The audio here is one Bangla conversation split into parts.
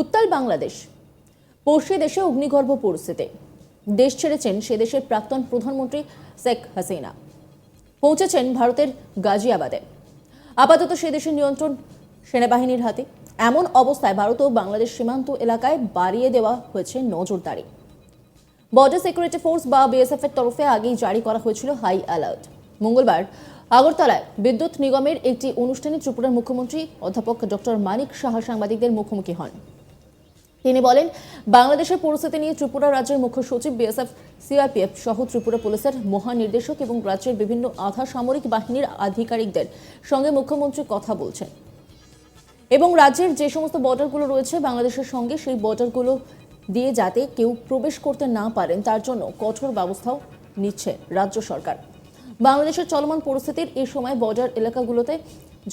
উত্তাল বাংলাদেশ। পড়শি দেশে অগ্নিগর্ভ পরিস্থিতি। দেশ ছেড়েছেন সে দেশের প্রাক্তন প্রধানমন্ত্রী শেখ হাসিনা। পৌঁছেছেন ভারতের গাজিয়াবাদে। আপাতত সে দেশের নিয়ন্ত্রণ সেনাবাহিনীর হাতে। এমন অবস্থায় ভারত ও বাংলাদেশ সীমান্ত এলাকায় বাড়িয়ে দেওয়া হয়েছে নজরদারি। বর্ডার সিকিউরিটি ফোর্স বা বিএসএফ এর তরফে আগেই জারি করা হয়েছিল হাই অ্যালার্ট। মঙ্গলবার আগরতলায় বিদ্যুৎ নিগমের একটি অনুষ্ঠানে ত্রিপুরার মুখ্যমন্ত্রী অধ্যাপক ডক্টর মানিক সাহা সাংবাদিকদের মুখোমুখি হন। তিনি বলেন, বাংলাদেশের পরিস্থিতি নিয়ে ত্রিপুরা রাজ্যের মুখ্য সচিব বিএসএফ সিআরপিএফ সহ ত্রিপুরা পুলিশের মহানির্দেশক এবং রাজ্যের বিভিন্ন আধা সামরিক বাহিনীর আধিকারিকদের সঙ্গে মুখ্যমন্ত্রী কথা বলছেন। এবং রাজ্যের যে সমস্ত বর্ডারগুলো রয়েছে বাংলাদেশের সঙ্গে, সেই বর্ডারগুলো দিয়ে যাতে কেউ প্রবেশ করতে না পারেন, তার জন্য কঠোর ব্যবস্থাও নিচ্ছে রাজ্য সরকার। বাংলাদেশের চলমান পরিস্থিতির এই সময় বর্ডার এলাকাগুলোতে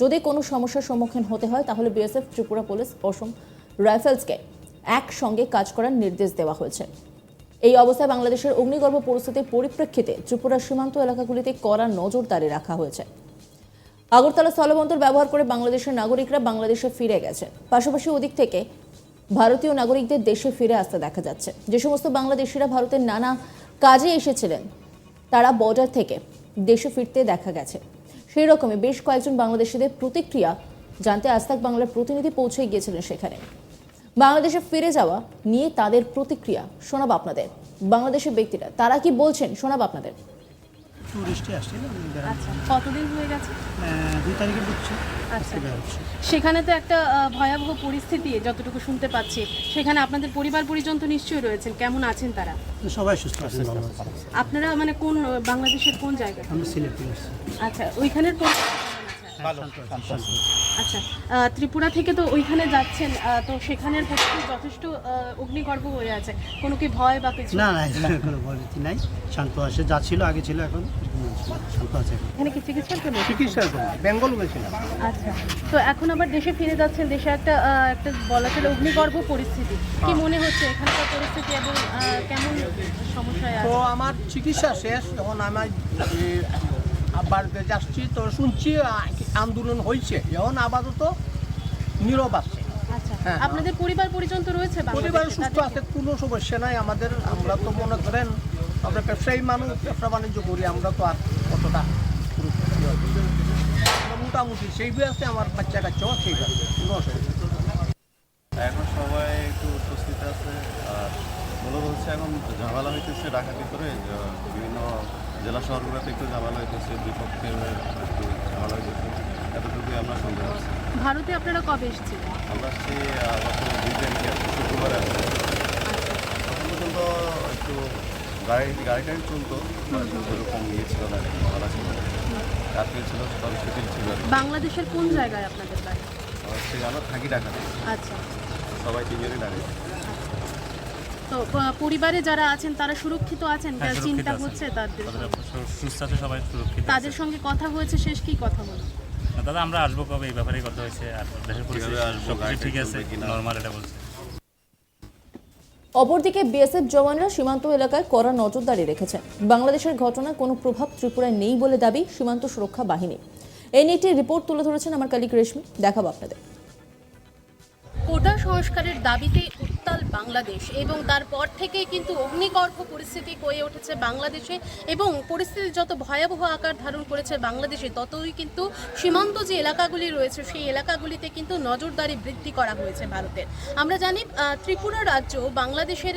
যদি কোনো সমস্যার সম্মুখীন হতে হয়, তাহলে বিএসএফ, ত্রিপুরা পুলিশ, অসম রাইফেলসকে একসঙ্গে কাজ করার নির্দেশ দেওয়া হয়েছে। এই অবস্থায় বাংলাদেশের অগ্নিগর্ভ পরিস্থিতির পরিপ্রেক্ষিতে ত্রিপুরার সীমান্ত এলাকাগুলিতে কড়া নজরদারি রাখা হয়েছে। আগরতলা স্থলবন্দর ব্যবহার করে বাংলাদেশের নাগরিকরা বাংলাদেশে ফিরে গেছে। পাশাপাশি ওদিক থেকে ভারতীয় নাগরিকদের দেশে ফিরে আসতে দেখা যাচ্ছে। যে সমস্ত বাংলাদেশিরা ভারতের নানা কাজে এসেছিলেন, তারা বর্ডার থেকে দেশে ফিরতে দেখা গেছে। সেই রকমই বেশ কয়েকজন বাংলাদেশিদের প্রতিক্রিয়া জানতে আস্তাক বাংলার প্রতিনিধি পৌঁছে গিয়েছিলেন সেখানে। বাংলাদেশে ফিরে যাওয়া নিয়ে তাদের প্রতিক্রিয়া শোনাব আপনাদের। বাংলাদেশের ব্যক্তিরা তারা কি বলছেন? শোনাব আপনাদের। টুরিস্টে আসছিল আচ্ছা কতদিন হয়ে গেছে? দুই তারিখে ঢুকছে আচ্ছা। সেখানে তো একটা ভয়াবহ পরিস্থিতি যতটুকু শুনতে পাচ্ছি। সেখানে আপনাদের পরিবার পরিজন তো নিশ্চয়ই রয়েছেন কেমন আছেন তারা? সবাই সুস্থ আছেন আপনারা মানে কোন বাংলাদেশের কোন জায়গা আমরা সিলেট আচ্ছা ওইখানের আচ্ছা ত্রিপুরা থেকে তো ওইখানে যাচ্ছেন তো সেখানের পরিস্থিতি যথেষ্ট অগ্নিগর্ভ হয়ে আছে। কোনো কি ভয় বা কিছু? না না কোনো ভয়ভীতি নাই। শান্ত আছে যা ছিল আগে ছিল এখন শান্ত আছে কি বেঙ্গল গেছিলাম। আচ্ছা তো এখন আবার দেশে ফিরে যাচ্ছেন দেশে একটা একটা বলা চলে অগ্নিগর্ভ পরিস্থিতি। কি মনে হচ্ছে এখানকার পরিস্থিতি এবং কেমন সমস্যায় তো আমার চিকিৎসা শেষ এখন আমার আবার যাচ্ছি তো শুনছি আন্দোলন হয়েছে এখন আপাতত নীরব আছে আচ্ছা হ্যাঁ। আপনাদের পরিবার পরিজন তো রয়েছে পরিবার সুস্থ আছে কোনো সমস্যা নাই আমাদের আমরা তো মনে করেন আমরা ব্যবসায়ী মানুষ ব্যবসা বাণিজ্য করি আমরা তো আর কতটা। মোটামুটি সেইভাবে আছে আমার বাচ্চা কাচ্চাও ঠিক আছে কোনো অসুবিধা এখন সবাই একটু স্বস্তিতে আছে আর মূলত হচ্ছে এখন ঝামেলা হইতেছে ঢাকার ভিতরে বিভিন্ন জেলা শহরগুলোতে একটু ঝামেলা হইতেছে দুই পক্ষের একটু ঝামেলা হইতেছে এতটুকুই আমরা শুনতে পাচ্ছি ভারতে আপনারা কবে এসেছিলেন? আমরা আসছি গত দুই তারিখে শুক্রবারে আসছি। তখন পর্যন্ত একটু গাড়ি গাড়ি টাড়ি চলতো বাট ওরকম ইয়ে ছিল না ভালো ছিল রাত্রি ছিল সব শিথিল ছিল বাংলাদেশের কোন জায়গায় আপনাদের বাড়ি? হচ্ছে আমরা থাকি ঢাকাতে। আচ্ছা। সবাই তিনজনই ঢাকায় তো পরিবারে যারা আছেন তারা সুরক্ষিত আছেন? হ্যাঁ, চিন্তা হচ্ছে তাদের সুস্থ আছে সবাই সুরক্ষিত তাদের সঙ্গে কথা হয়েছে শেষ কি কথা না, দাদা আমরা আসব কবে? এই ব্যাপারে কথা হয়েছে আর দেশের পরিস্থিতি ঠিক আছে নর্মাল এটা বলছে। অপরদিকে বিএসএফ জওয়ানরা সীমান্ত এলাকায় কড়া নজরদারি রেখেছেন বাংলাদেশের ঘটনায় কোনো প্রভাব ত্রিপুরায় নেই বলে দাবি সীমান্ত সুরক্ষা বাহিনী। এই নিয়ে একটি রিপোর্ট তুলে ধরেছেন আমার কালিক রেশমি। দেখাবো আপনাদের। কোটা সংস্কারের দাবিতে উত্তাল বাংলাদেশ এবং তারপর থেকেই কিন্তু অগ্নিগর্ভ পরিস্থিতি হয়ে উঠেছে বাংলাদেশে এবং পরিস্থিতি যত ভয়াবহ আকার ধারণ করেছে বাংলাদেশে, ততই কিন্তু সীমান্ত যে এলাকাগুলি রয়েছে, সেই এলাকাগুলিতে কিন্তু নজরদারি বৃদ্ধি করা হয়েছে ভারতের। আমরা জানি ত্রিপুরা রাজ্য বাংলাদেশের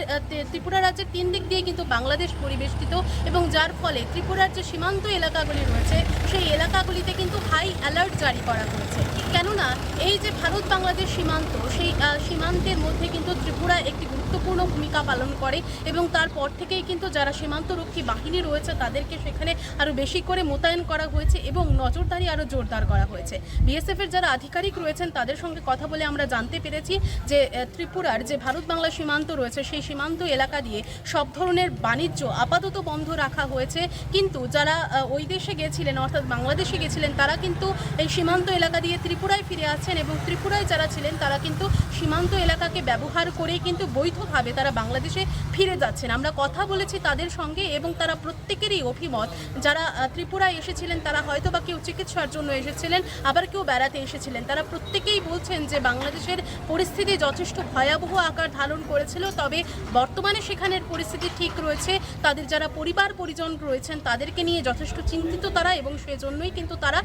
ত্রিপুরা রাজ্যের তিন দিক দিয়ে কিন্তু বাংলাদেশ পরিবেষ্টিত এবং যার ফলে ত্রিপুরার যে সীমান্ত এলাকাগুলি রয়েছে, সেই এলাকাগুলিতে কিন্তু হাই অ্যালার্ট জারি করা হয়েছে। কেননা, এই যে ভারত বাংলাদেশ সীমান্ত, সেই সীমান্তের মধ্যে কিন্তু ত্রিপুরা একটি গুরুত্বপূর্ণ ভূমিকা পালন করে এবং তারপর থেকেই কিন্তু যারা সীমান্তরক্ষী বাহিনী রয়েছে, তাদেরকে সেখানে আরও বেশি করে মোতায়েন করা হয়েছে এবং নজরদারি আরও জোরদার করা হয়েছে। বিএসএফ এর যারা আধিকারিক রয়েছেন, তাদের সঙ্গে কথা বলে আমরা জানতে পেরেছি যে ত্রিপুরার যে ভারত বাংলা সীমান্ত রয়েছে, সেই সীমান্ত এলাকা দিয়ে সব ধরনের বাণিজ্য আপাতত বন্ধ রাখা হয়েছে। কিন্তু যারা ওই দেশে গেছিলেন, অর্থাৎ বাংলাদেশে গেছিলেন, তারা কিন্তু এই সীমান্ত এলাকা দিয়ে ত্রিপুরায় ফিরে আসছেন এবং ত্রিপুরায় যারা ছিলেন, তারা কিন্তু সীমান্ত এলাকাকে ব্যবহার করে করেই কিন্তু বৈধভাবে তারা বাংলাদেশে ফিরে যাচ্ছেন। আমরা কথা বলেছি তাদের সঙ্গে এবং তারা প্রত্যেকেরই অভিমত। যারা ত্রিপুরায় এসেছিলেন, তারা হয়তো বা কেউ চিকিৎসার জন্য এসেছিলেন, আবার কেউ বেড়াতে এসেছিলেন। তারা প্রত্যেকেই বলছেন যে বাংলাদেশের পরিস্থিতি যথেষ্ট ভয়াবহ আকার ধারণ করেছিল, তবে বর্তমানে সেখানের পরিস্থিতি ঠিক রয়েছে। তাদের যারা পরিবার পরিজন রয়েছেন, তাদেরকে নিয়ে যথেষ্ট চিন্তিত তারা এবং সেজন্যই কিন্তু তারা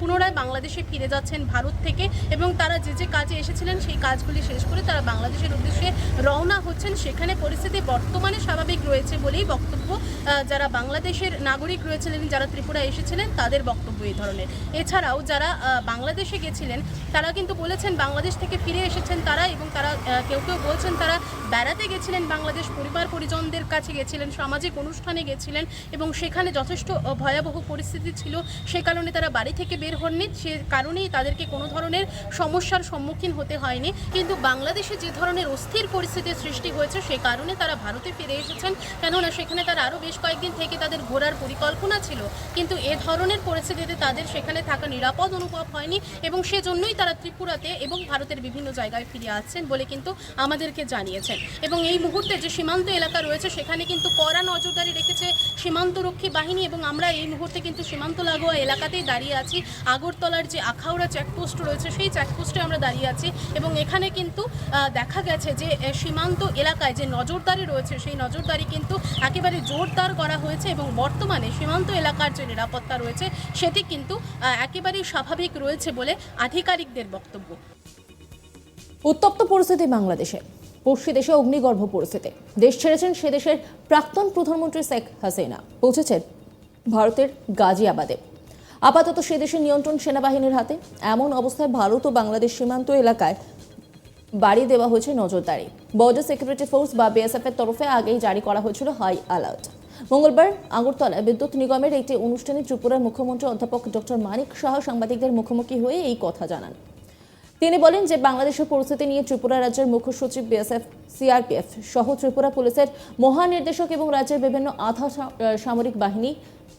পুনরায় বাংলাদেশে ফিরে যাচ্ছেন ভারত থেকে এবং তারা যে যে কাজে এসেছিলেন, সেই কাজগুলি শেষ করে তারা বাংলাদেশের উদ্দেশ্যে রওনা হচ্ছেন। সেখানে পরিস্থিতি বর্তমানে স্বাভাবিক রয়েছে বলেই বক্তব্য যারা বাংলাদেশের নাগরিক রয়েছিলেন, যারা ত্রিপুরা এসেছিলেন, তাদের বক্তব্য এই ধরনের। এছাড়াও যারা বাংলাদেশে গেছিলেন, তারা কিন্তু বলেছেন বাংলাদেশ থেকে ফিরে এসেছেন তারা এবং তারা কেউ কেউ বলছেন তারা বেড়াতে গেছিলেন বাংলাদেশ পরিবার পরিজনদের কাছে গেছিলেন, সামাজিক অনুষ্ঠানে গেছিলেন এবং সেখানে যথেষ্ট ভয়াবহ পরিস্থিতি ছিল। সে কারণে তারা বাড়ি থেকে বের হননি। সে কারণেই তাদেরকে কোনো ধরনের সমস্যার সম্মুখীন হতে হয়নি। কিন্তু বাংলাদেশে যে ধরনের অস্থির পরিস্থিতির সৃষ্টি হয়েছে সে কারণে তারা ভারতে ফিরে এসেছেন। কেননা সেখানে তারা আরও বেশ কয়েকদিন থেকে তাদের ঘোরার পরিকল্পনা ছিল। কিন্তু এ ধরনের পরিস্থিতিতে তাদের সেখানে থাকা নিরাপদ অনুভব হয়নি এবং সেজন্যই তারা ত্রিপুরাতে এবং ভারতের বিভিন্ন জায়গায় ফিরে আসছেন বলে কিন্তু আমাদেরকে জানিয়েছেন। এবং এই মুহূর্তে যে সীমান্ত এলাকা রয়েছে সেখানে কিন্তু কড়া নজরদারি রেখেছে সীমান্তরক্ষী বাহিনী এবং আমরা এই মুহূর্তে কিন্তু সীমান্ত লাগোয়া এলাকাতেই দাঁড়িয়ে আছি। আগরতলার যে আখাউড়া চেকপোস্ট রয়েছে সেই চেকপোস্টে আমরা দাঁড়িয়ে আছি এবং এখানে কিন্তু আহ, দেখা গেছে যে সীমান্ত এলাকায় যে নজরদারি রয়েছে, সেই নজরদারি কিন্তু একেবারে জোরদার করা হয়েছে এবং বর্তমানে সীমান্ত এলাকার যে নিরাপত্তা রয়েছে, সেটি কিন্তু একেবারেই স্বাভাবিক রয়েছে বলে আধিকারিকদের বক্তব্য। উত্তপ্ত পরিস্থিতি বাংলাদেশে। পড়শি দেশে অগ্নিগর্ভ পরিস্থিতি। দেশ ছেড়েছেন সে দেশের প্রাক্তন প্রধানমন্ত্রী শেখ হাসিনা। পৌঁছেছেন ভারতের গাজিয়াবাদে। আপাতত সে দেশের নিয়ন্ত্রণ সেনাবাহিনীর হাতে। এমন অবস্থায় ভারত ও বাংলাদেশ সীমান্ত এলাকায় বাড়িয়ে দেওয়া হয়েছে নজরদারি। বর্ডার সিকিউরিটি ফোর্স বা বিএসএফ এর তরফে আগেই জারি করা হয়েছিল হাই অ্যালার্ট মঙ্গলবার আগরতলায় বিদ্যুৎ নিগমের একটি অনুষ্ঠানে ত্রিপুরার মুখ্যমন্ত্রী অধ্যাপক ডক্টর মানিক শাহ সাংবাদিকদের মুখোমুখি হয়ে এই কথা জানান। তিনি বলেন যে বাংলাদেশের পরিস্থিতি নিয়ে ত্রিপুরা রাজ্যের মুখ্য সচিব বিএসএফ সিআরপিএফ সহ ত্রিপুরা পুলিশের মহানির্দেশক এবং রাজ্যের বিভিন্ন আধা সামরিক বাহিনী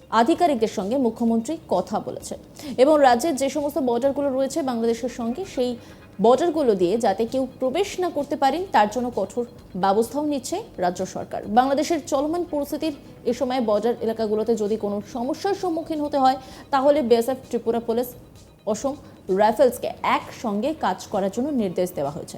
আধিকারিকদের সঙ্গে মুখ্যমন্ত্রী কথা বলেছেন। এবং রাজ্যের যে সমস্ত বর্ডারগুলো রয়েছে বাংলাদেশের সঙ্গে সেই বর্ডারগুলো দিয়ে যাতে কেউ প্রবেশ না করতে পারেন, তার জন্য কঠোর ব্যবস্থাও নিচ্ছে রাজ্য সরকার। বাংলাদেশের চলমান পরিস্থিতির এ সময় বর্ডার এলাকাগুলোতে যদি কোনো সমস্যার সম্মুখীন হতে হয়, তাহলে বিএসএফ, ত্রিপুরা পুলিশ, অসম রাইফেলসকে একসঙ্গে কাজ করার জন্য নির্দেশ দেওয়া হয়েছে।